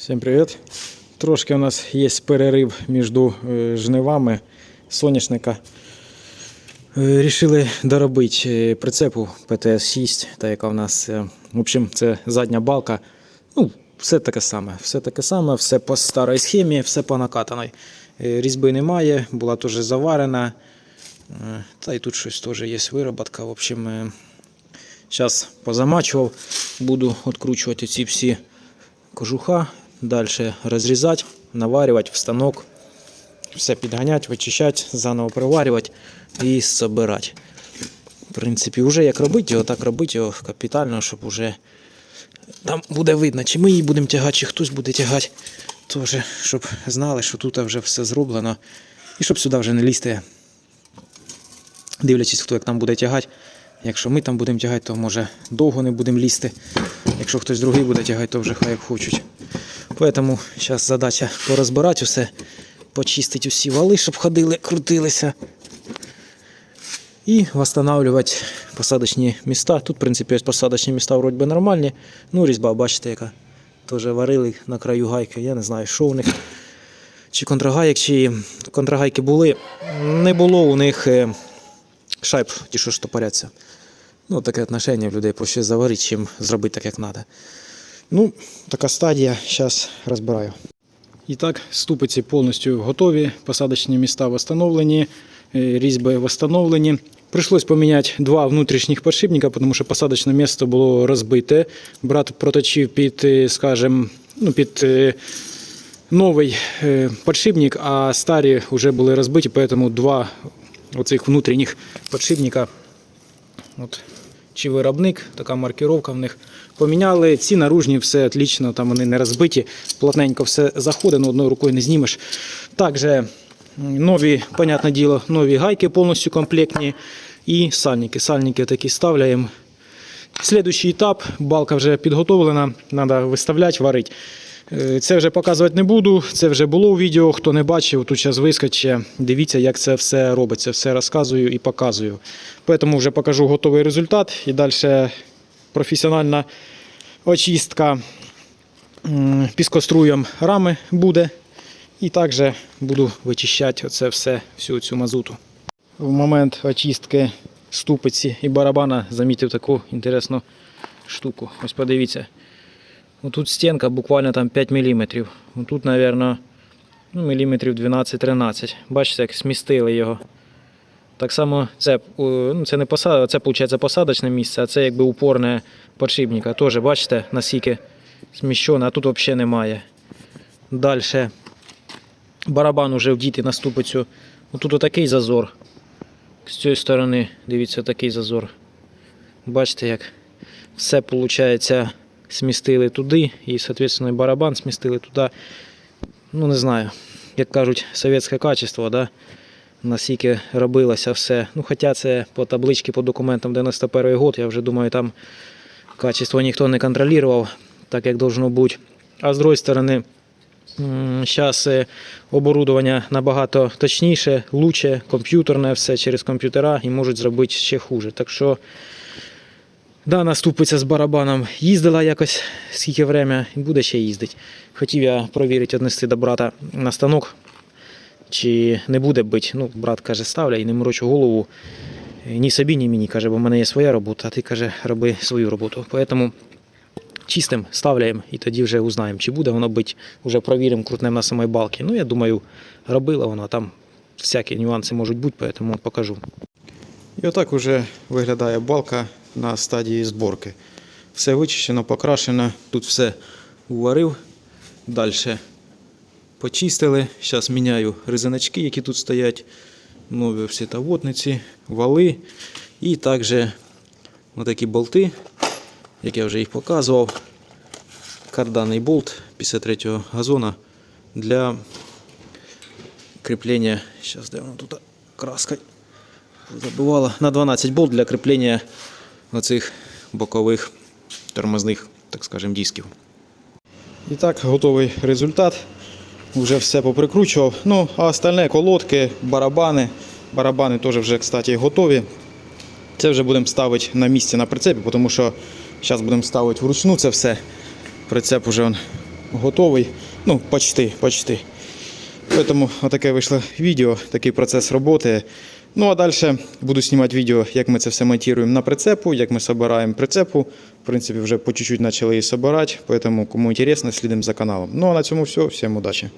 Всім привіт. Трошки у нас є перерив між е, жнивами соняшника. Е, Рішили доробити е, прицепу ПТС-6, та яка в нас, в общем, це задня балка. Ну, все таке саме. Все таке саме, все по старій схемі, все по накатаної. Е, Різьби немає, була теж заварена. Та й тут щось теж є вироботка. В общем, зараз позамачував, буду відкручувати ці всі кожуха, далі розрізати, наварювати в станок, все підганяти, вичищати, заново приварювати і збирати. В принципі, вже як робити його, так робити його капітально, щоб вже там буде видно, чи ми її будемо тягати, чи хтось буде тягати. Теж, щоб знали, що тут вже все зроблено. І щоб сюди вже не лізти, дивлячись, хто як там буде тягати. Якщо ми там будемо тягати, то може довго не будемо лізти. Якщо хтось другий буде тягати, то вже хай як хочуть. Тому зараз задача порозбирати усе, почистити усі вали, щоб ходили, крутилися. І встановлювати посадочні міста. Тут, в принципі, посадочні міста вроді би нормальні. Ну, різьба, бачите, яка теж варили на краю гайки. Я не знаю, що у них. Чи контрагайок, чи контрагайки були. Не було у них е, шайб, ті, що штопоряться. Ну, таке отношення в людей проще заварити, чим зробити так, як треба. Ну, така стадія, зараз розбираю. І так, ступиці повністю готові, посадочні міста встановлені, е, різьби встановлені. Прийшлось поміняти два внутрішніх подшипника, тому що посадочне місце було розбите. Брат проточив під, е, скажем, ну, під е, новий подшипник, а старі вже були розбиті, тому два оцих внутрішніх подшипника От, чи виробник, така маркировка в них. Поміняли ці наружні, все отлично, там вони не розбиті, плотненько все заходить, ну, одною рукою не знімеш. Також нові, понятне діло, нові гайки повністю комплектні і сальники. Сальники такі ставляємо. Слідуючий етап, балка вже підготовлена, треба виставляти, варити. Е, Це вже показувати не буду, це вже було у відео. Хто не бачив, тут зараз вискоче. Дивіться, як це все робиться. Все розказую і показую. Тому вже покажу готовий результат і далі професіональна очистка піскоструєм рами буде. І також буду вичищати оце все, всю цю мазуту. В момент очистки ступиці і барабана замітив таку інтересну штуку. Ось подивіться. Тут стінка буквально там 5 мм. Тут, мабуть, ну, міліметрів 12-13. Бачите, як смістили його. Так само це, ну, це не посад... це виходить посадочне місце, а це якби упорне подшипника. Теж бачите, наскільки зміщено, а тут взагалі немає. Далі барабан уже вдіти на ступицю. Тут отакий зазор. З цієї сторони, дивіться, такий зазор. Бачите, як все виходить смістили туди, і, соответственно, барабан смістили туди. Ну, не знаю, як кажуть, совєтське качество, да? наскільки робилося все. Ну, Хоча це по табличці, по документам 91-й год, я вже думаю, там качество ніхто не контролював, так як должно бути. А з другої сторони, зараз оборудовання набагато точніше, лучше, комп'ютерне все через комп'ютера і можуть зробити ще хуже. Так що Дана ступиця з барабаном їздила якось скільки время і буде ще їздити. Хотів я провірити, віднести до брата на станок, чи не буде бити. Ну, брат каже, ставляй, не морочу голову ні собі, ні мені. Каже, бо в мене є своя робота, а ти каже, роби свою роботу. Тому чистим ставляємо і тоді вже узнаємо, чи буде воно бити. Вже провіримо, крутнемо на самій балки. Ну, я думаю, робила воно, там всякі нюанси можуть бути, тому покажу. І отак вже виглядає балка на стадії зборки. Все вичищено, покрашено, тут все уварив. Далі почистили. Зараз міняю резиночки, які тут стоять. Нові всі тавотниці, вали. І також такі болти, як я вже їх показував. Карданний болт 53-го газона для кріплення. Зараз де воно тут краска забивала на 12 болт для кріплення оцих бокових тормозних, так скажемо, дисків. І так, готовий результат. Вже все поприкручував. Ну, а остальне колодки, барабани. Барабани теж вже, кстати, готові. Це вже будемо ставити на місці на прицепі, тому що зараз будемо ставити вручну це все. Прицеп вже он готовий. Ну, почти, почти. Поэтому отаке вийшло відео, такий процес роботи. Ну а далі буду знімати відео, як ми це все монтуємо на прицепу, як ми збираємо прицепу. В принципі, вже по чуть-чуть почали її збирати, поэтому кому інтересно, слідимо за каналом. Ну а на цьому все. Всім удачі.